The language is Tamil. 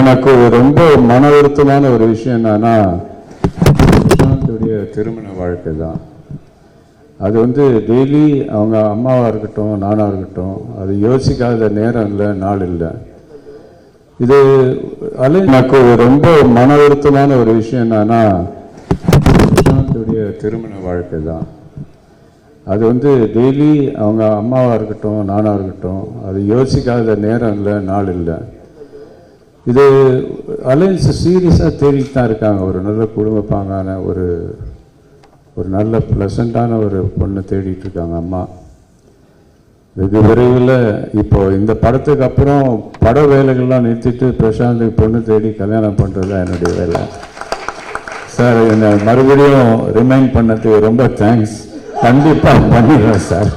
எனக்கு ரொம்ப மன வருத்தமான ஒரு விஷயம் என்னன்னா பிரசாந்துடைய திருமண வாழ்க்கை தான். அது வந்து டெய்லி அவங்க அம்மாவாக இருக்கட்டும் நானாக இருக்கட்டும் அது யோசிக்காத நேரம் இல்லை நாள் இல்லை. இது அலை எனக்கு ரொம்ப மன வருத்தமான ஒரு விஷயம் என்னன்னா பிரசாந்துடைய திருமண வாழ்க்கை தான். அது வந்து டெய்லி அவங்க அம்மாவாக இருக்கட்டும் நானாக இருக்கட்டும் அது யோசிக்காத நேரம் இல்லை நாள் இல்லை. இது அலைன்ஸ் சீரியஸாக தேடிட்டு தான் இருக்காங்க. ஒரு நல்ல குடும்ப பாங்கான ஒரு ஒரு நல்ல ப்ளசண்ட்டான ஒரு பொண்ணை தேடிட்டு இருக்காங்க அம்மா. வெகு விரைவில் இப்போ இந்த படத்துக்கு அப்புறம் பட வேலைகள்லாம் நிறுத்திட்டு பிரசாந்துக்கு பொண்ணு தேடி கல்யாணம் பண்ணுறது தான் என்னுடைய வேலை. சார் என்னை மறுபடியும் ரிமைண்ட் பண்ணதுக்கு ரொம்ப தேங்க்ஸ் கண்டிப்பாக பண்ணிடுறேன் சார்.